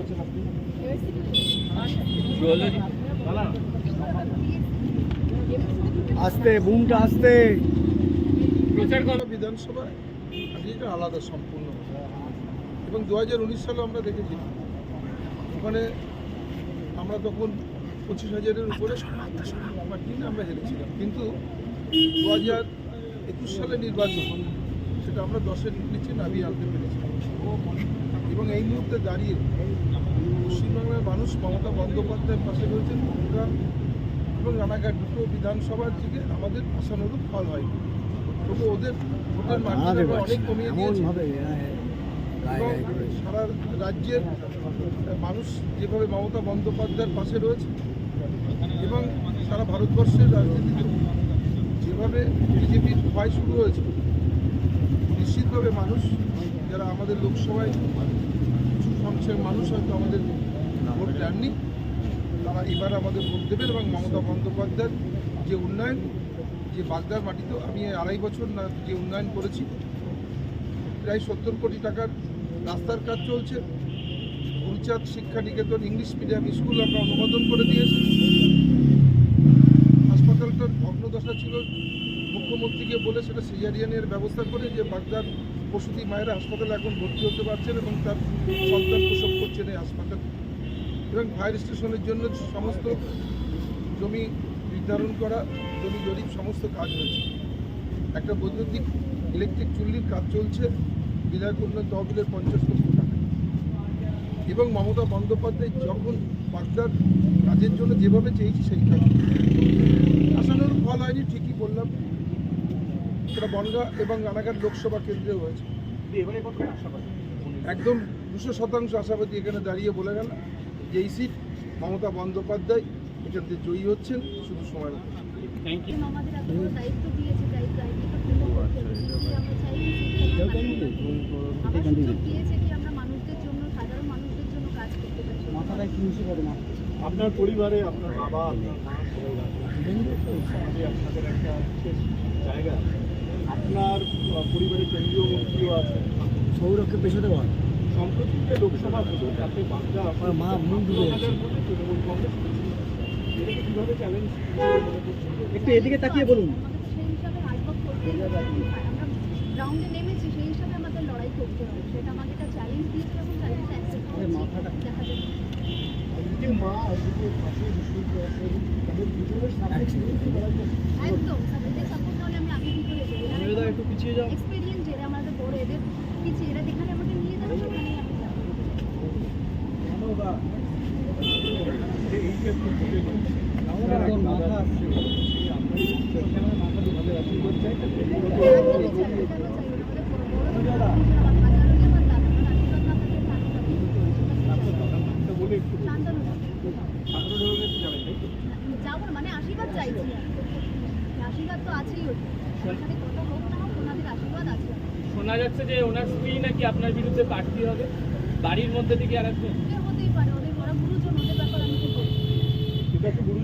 করছেন আপনি আস্তে বুমটা আস্তে। প্রচার করা। বিধানসভায় আলাদা সম্পূর্ণ এবং দু হাজার উনিশ সালে আমরা দেখেছি ওখানে আমরা তখন পঁচিশ হাজারের উপরে আমরা হেরেছিলাম। কিন্তু দু হাজার একুশ সালে নির্বাচন সেটা আমরা দশের নিচে নামিয়ে আনতে পেরেছিলাম এবং এই মুহূর্তে দাঁড়িয়ে পশ্চিমবাংলার মানুষ মমতা বন্দ্যোপাধ্যায়ের পাশে রয়েছেন বনগাঁ এবং রানাঘাট দুটো বিধানসভার থেকে আমাদের আশানুরূপ ফল হয়। তবু ওদের ভোটের বাড়ছে অনেক কমিয়ে দিয়েছি। সারা রাজ্যের মানুষ যেভাবে মমতা বন্দ্যোপাধ্যায়ের পাশে রয়েছে এবং সারা ভারতবর্ষের রাজনীতিতে যেভাবে বিজেপির ভয় শুরু হয়েছে নিশ্চিতভাবে মানুষ, যারা আমাদের লোকসভায় কিছু মানুষ হয়তো আমাদের ভোট দেননি, তারা এবার আমাদের ভোট দেবেন এবং মমতা বন্দ্যোপাধ্যায়ের যে উন্নয়ন, যে বাগদার মাটিতে আমি আড়াই বছর না যে উন্নয়ন করেছি, প্রায় সত্তর কোটি টাকার রাস্তার কাজ চলছে। গুলচাঁদ শিক্ষা নিকেতন ইংলিশ মিডিয়াম স্কুল আমরা অনুমোদন করে দিয়েছি। হাসপাতালটার ভগ্নদশা ছিল মুখ্যমন্ত্রীকে বলে সেটা সিজারিয়ানের ব্যবস্থা করে যে বাগদার প্রসূতি মায়েরা হাসপাতালে এখন ভর্তি হতে পারছেন এবং তার সন্তান প্রসব করছেন এই হাসপাতাল। এবং ফায়ার স্টেশনের জন্য সমস্ত জমি নির্ধারণ করা, জমি জরিপ, সমস্ত কাজ হয়েছে। একটা বৈদ্যুতিক ইলেকট্রিক চুল্লির কাজ চলছে বিধায়ক উন্নয়ন তহবিলের পঞ্চাশ লক্ষ টাকা। এবং মমতা বন্দ্যোপাধ্যায় যখন বাগদার কাজের জন্য যেভাবে চেয়েছি সেই কাজ। আসানোর ফল হয়নি, ঠিকই বললাম। সেটা বনগা এবং রানাঘাট লোকসভা কেন্দ্রে হয়েছে। একদম দুশো শতাংশ আশাবাদী এখানে দাঁড়িয়ে বলে গেল যে এই সিট মমতা বন্দ্যোপাধ্যায় এখান থেকে জয়ী হচ্ছেন শুধু সময় আপনার পরিবারে আপনার বাবা আপনার সমাজে আপনাদের একটা বিশেষ জায়গা। আপনার আহ, পরিবারে কেন্দ্রীয় মন্ত্রীও আছেন। সৌরভকে পেছনে বল। সম্প্রতি যে লোকসভা হলো তাতে বাংলা আমার মা মুখ। তৃণমূল কংগ্রেস এটাকে কীভাবে চ্যালেঞ্জ একটু এদিকে তাকিয়ে বলুন। সেই হিসাবে হার্ডওয়ার্ক করতে হবে আমরা গ্রাউন্ডে নেমেছি সেই হিসাবে আমাদের লড়াই করতে হবে। সেটা আমাকে একটা চ্যালেঞ্জ দিয়েছে এবং মাথাটা- দেখা যাবে একটু পিছিয়ে যাও এক্সপিরিয়েন্স এদের পিছিয়ে এরা যেখানে আমাকে নিয়ে যাবে সেখানেই আমি যাব মাথা আসছে। একদমই চাই, এটা আমরা চাই না। আমাদের বড় বড় যারা আমার হাজারো যে আমার দাদা, আমার আশীর্বাদ না থাকলে থাকতে পারি না। বলে একটু শান্তনু দাস। ছাত্র ধরনের যাবেন তাই তো যাব না, মানে আশীর্বাদ চাইছি আর। আশীর্বাদ তো আছেই শোনা। যাচ্ছে যে ওনার স্ত্রী নাকি আপনার বিরুদ্ধে প্রার্থী হবে। বাড়ির মধ্যে থেকে আর একজন হতেই পারে ওদের ওরা গুরুজন কি বলব? ঠিক আছে গুরুজন।